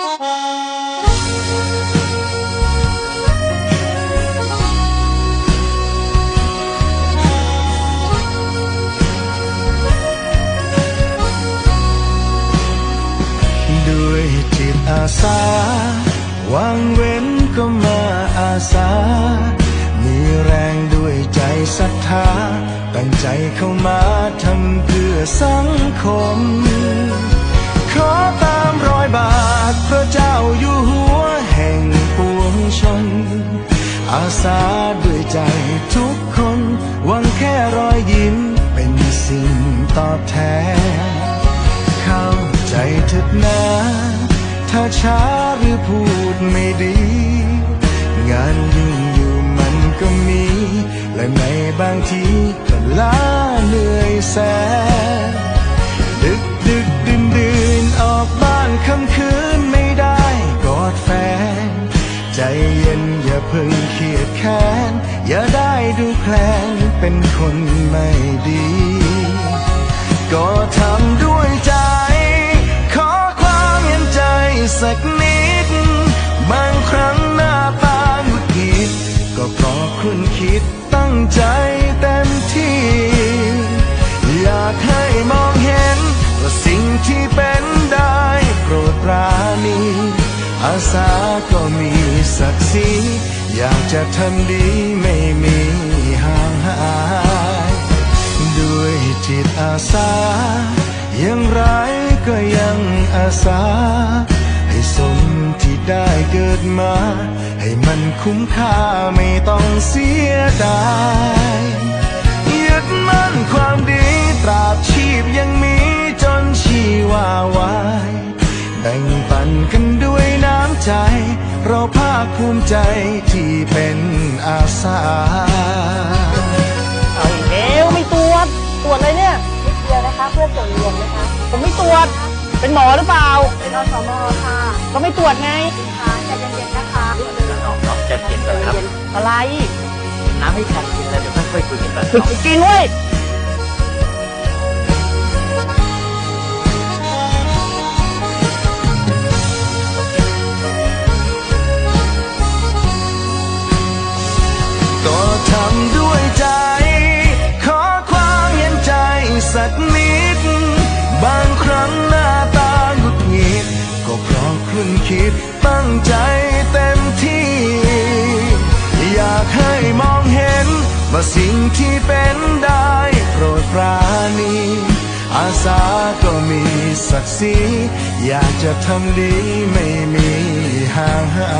ด้วยจิตอาสาวางเว้นก็มาอาสา มีแรงด้วยใจศรัทธา ตั้งใจเข้ามาทำเพื่อสังคม ไม่ดี งานยุ่งอยู่มันก็มี และในบางทีก็ล้าเหนื่อยแสนดึกดึกดื่นดื่นออกบ้านค่ำคืนไม่ได้กอดแฟน ใจเย็นอย่าเพิ่งเครียดแค้น อย่าได้ดูแคลนเป็นคนไม่ดีากให้มองเห็นว่าสิ่งที่เป็นได้โปรดปราณีอาสาก็มีศักดิ์ศรีอยากจะทำดีไม่มีห่างหายด้วยจิตอาสาย่างไรก็ยังอาสา ให้สมที่ได้เกิดมา ให้มันคุ้มค่าไม่ต้องเสียดายยึดมั่นความดี วาวายแบ่งปันกันด้วยน้ำใจ เราภาคภูมิใจที่เป็นอาสาเอาอีกแล้วไม่ตรวจตรวจอะไรเนี่ยนิดเดียวนะคะเพื่อส่วนรวมนะคะผมไม่ตรวจเป็นหมอหรือเปล่า เป็นอสมค่ะก็ไม่ตรวจไงค่ะใจเย็นๆนะคะน้องน้องใจเย็นก่อนครับ อะไรน้ำให้แขกกินแล้วเดี๋ยวค่อยๆคุยกันก่อนถึกไปกินเว้ย ให้มองเห็นว่าสิ่งที่เป็นได้โปรดปราณี อาสาก็มีศักดิ์ศรีอยากจะทำดีไม่มีห่างหา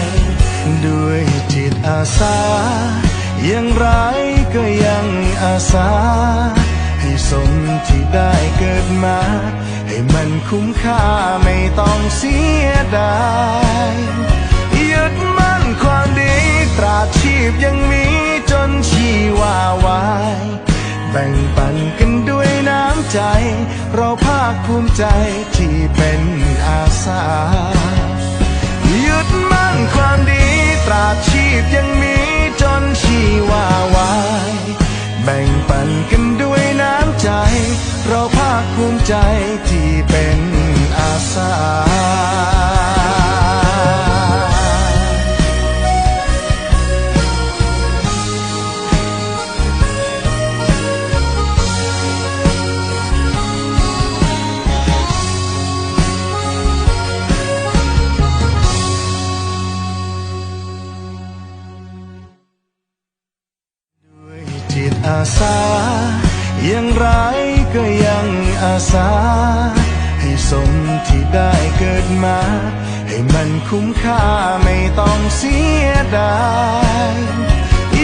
ย ด้วยจิตอาสาย่างไรก็ยังอาสา ให้สมที่ได้เกิดมา ให้มันคุ้มค่าไม่ต้องเสียดาย พยังมีจนชีวาวาย แบ่งปันกันด้วยน้ำใจ เราภาคภูมิใจที่เป็นอาสา ยึดมั่นความดีตราบชีพยังมีจนชีวาวาย แบ่งปันกันด้วยน้ำใจ เราภาคภูมิใจที่เป็นอาสา มา ให้มันคุ้มค่าไม่ต้องเสียดาย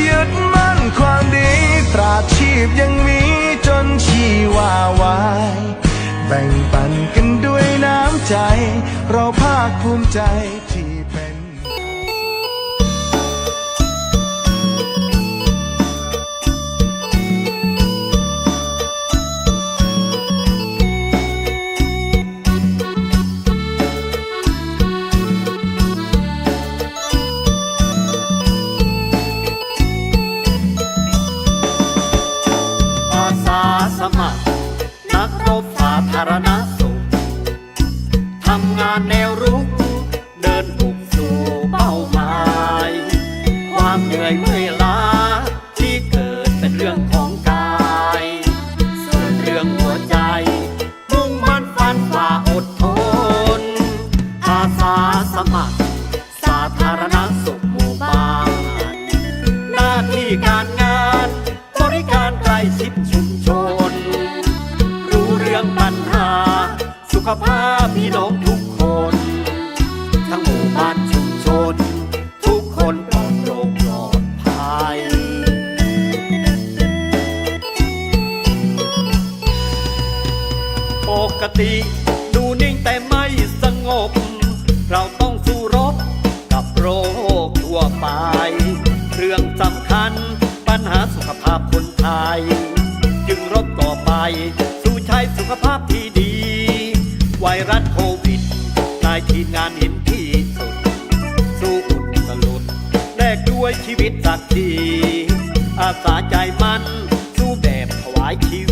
ยึดมั่นความดีตราชีพยังมีจนชีวาวาย แบ่งปันกันด้วยน้ำใจ เราภาคภูมิใจ กติ ดูนิ่งแต่ไม่สงบ เราต้องสู้รบกับโรคทั่วไป เรื่องสำคัญปัญหาสุขภาพคนไทย จึงรบต่อไป สู่ใช้สุขภาพที่ดี ไวรัสโควิดนายทีงานเห็นที่สุด สู้อุดตลุดแลกด้วยชีวิตสักทีอาสาใจมันสู้แบบถวายชีวีสู้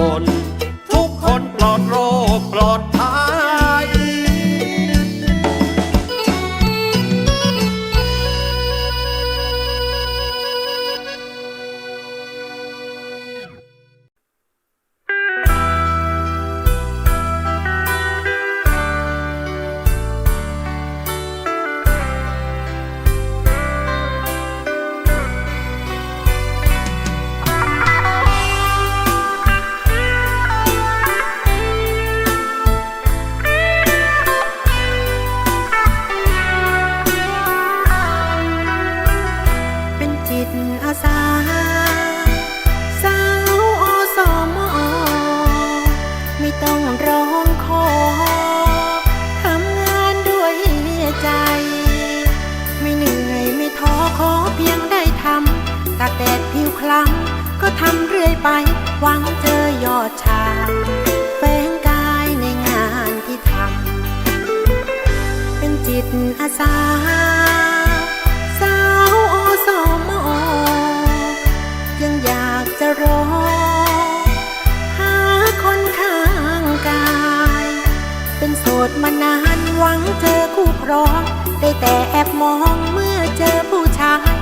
ชุมชน แดดผิวคล้ำก็ทำเรื่อยไป หวังเจอยอดชาแฝงกายในงานที่ทำ เป็นจิตอาสา สาวอสมอยังอยากจะรอ หาคนข้างกาย เป็นโสดมานานหวังเจอคู่ครอง ได้แต่แอบมองเมื่อเจอผู้ชาย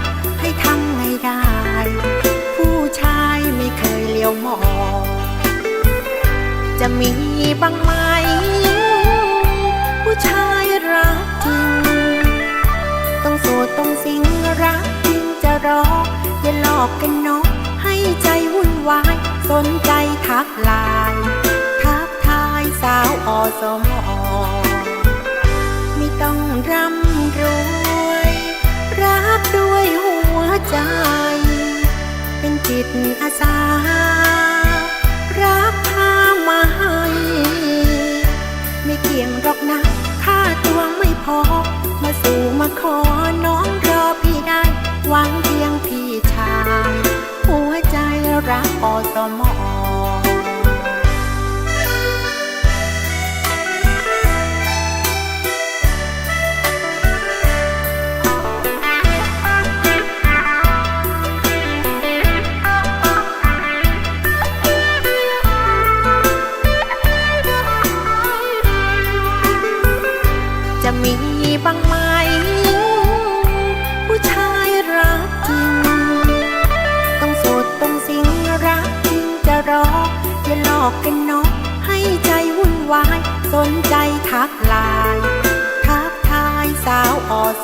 บ้างไหม ผู้ชายรักจริง ต้องโสดต้องสิงรักจริงจะรอ อย่าหลอกกันเนาะให้ใจวุ่นวาย สนใจทักลายทักทายสาวอสมอไม่ต้องร่ำรวย รักด้วยหัวใจ เป็นจิตอาสา บมาสู่มาขอน้องรอพี่ได้ หวังเพียงพี่ชายหัวใจรักอสมอ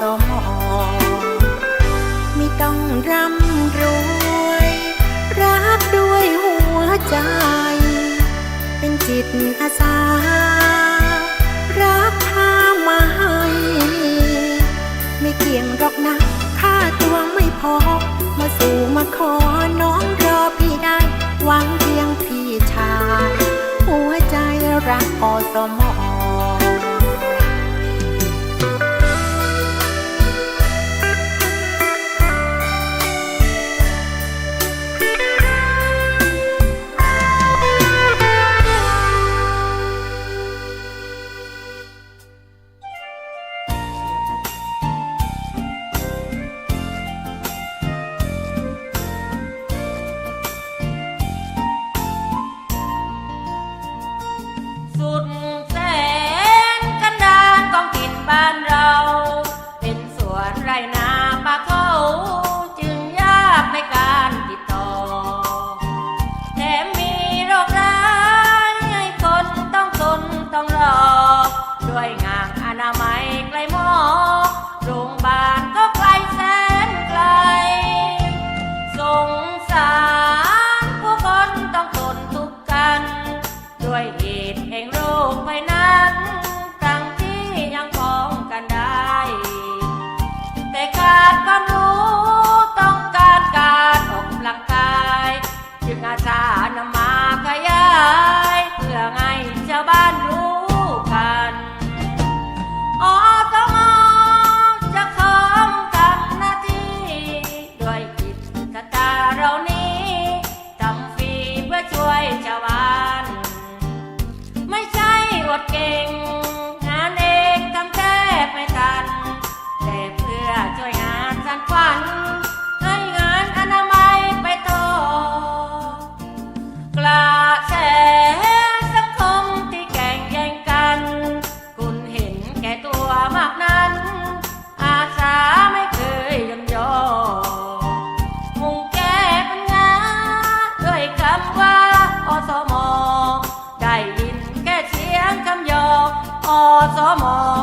สมไม่ต้องร่ำรวย รักด้วยหัวใจ เป็นจิตอาสา รักพามาให้ไม่เกี่ยงรอกนะค่าตัวไม่พอ มาสู่มาขอน้องรอพี่ได้ หวังเพียงพี่ชาย หัวใจรักอสมอ and 不拽，叫吧。zaman.